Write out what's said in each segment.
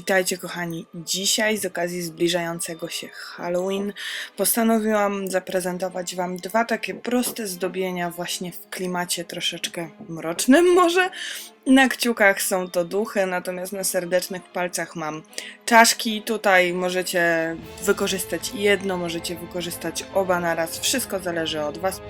Witajcie kochani. Dzisiaj z okazji zbliżającego się Halloween postanowiłam zaprezentować Wam dwa takie proste zdobienia właśnie w klimacie troszeczkę mrocznym może. Na kciukach są to duchy, natomiast na serdecznych palcach mam czaszki. Tutaj możecie wykorzystać jedno, możecie wykorzystać oba naraz. Wszystko zależy od Was.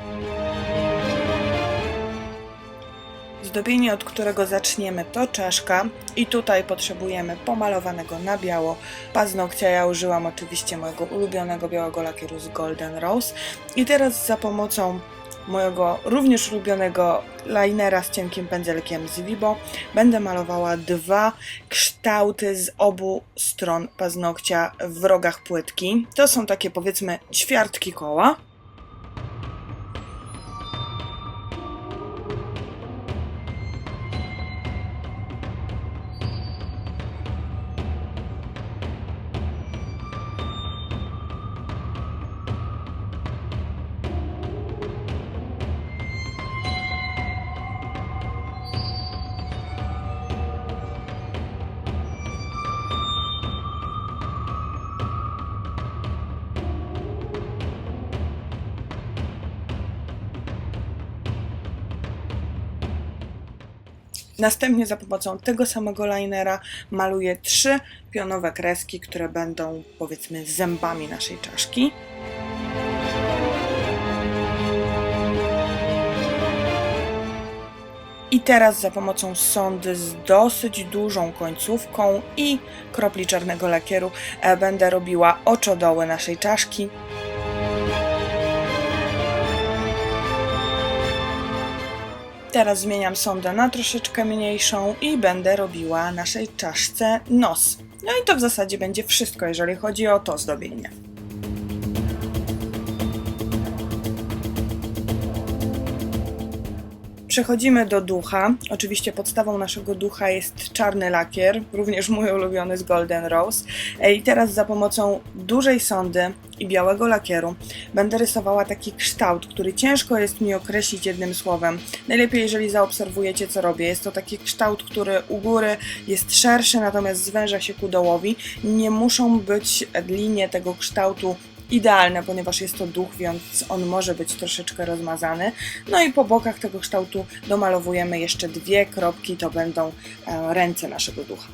Zdobienie, od którego zaczniemy, to czaszka i tutaj potrzebujemy pomalowanego na biało paznokcia. Ja użyłam oczywiście mojego ulubionego białego lakieru z Golden Rose i teraz za pomocą mojego również ulubionego linera z cienkim pędzelkiem z Vibo będę malowała dwa kształty z obu stron paznokcia w rogach płytki. To są takie powiedzmy ćwiartki koła. Następnie za pomocą tego samego linera maluję trzy pionowe kreski, które będą powiedzmy zębami naszej czaszki. I teraz za pomocą sondy z dosyć dużą końcówką i kropli czarnego lakieru e, będę robiła oczodoły naszej czaszki. Teraz zmieniam sondę na troszeczkę mniejszą i będę robiła naszej czaszce nos. No i to w zasadzie będzie wszystko, jeżeli chodzi o to zdobienie. Przechodzimy do ducha. Oczywiście podstawą naszego ducha jest czarny lakier, również mój ulubiony z Golden Rose. E, I teraz za pomocą dużej sondy i białego lakieru będę rysowała taki kształt, który ciężko jest mi określić jednym słowem. Najlepiej, jeżeli zaobserwujecie, co robię. Jest to taki kształt, który u góry jest szerszy, natomiast zwęża się ku dołowi. Nie muszą być linie tego kształtu idealne, ponieważ jest to duch, więc on może być troszeczkę rozmazany. No i po bokach tego kształtu domalowujemy jeszcze dwie kropki, to będą e, ręce naszego ducha.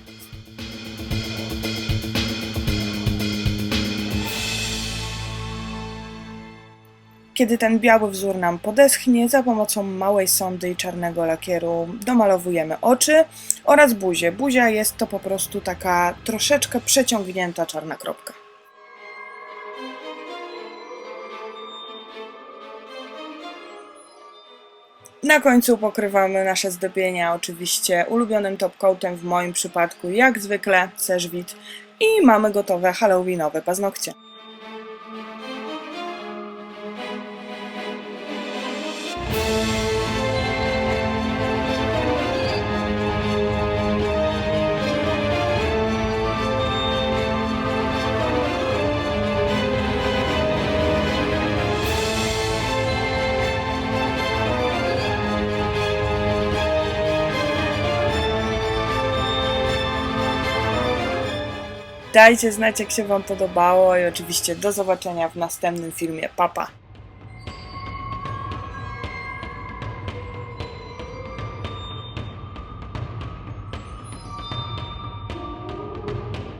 Kiedy ten biały wzór nam podeschnie, za pomocą małej sondy i czarnego lakieru domalowujemy oczy oraz buzię. Buzia jest to po prostu taka troszeczkę przeciągnięta czarna kropka. Na końcu pokrywamy nasze zdobienia oczywiście ulubionym top coatem, w moim przypadku jak zwykle Serzwit i mamy gotowe halloweenowe paznokcie. Dajcie znać jak się Wam podobało i oczywiście do zobaczenia w następnym filmie. Papa! Pa.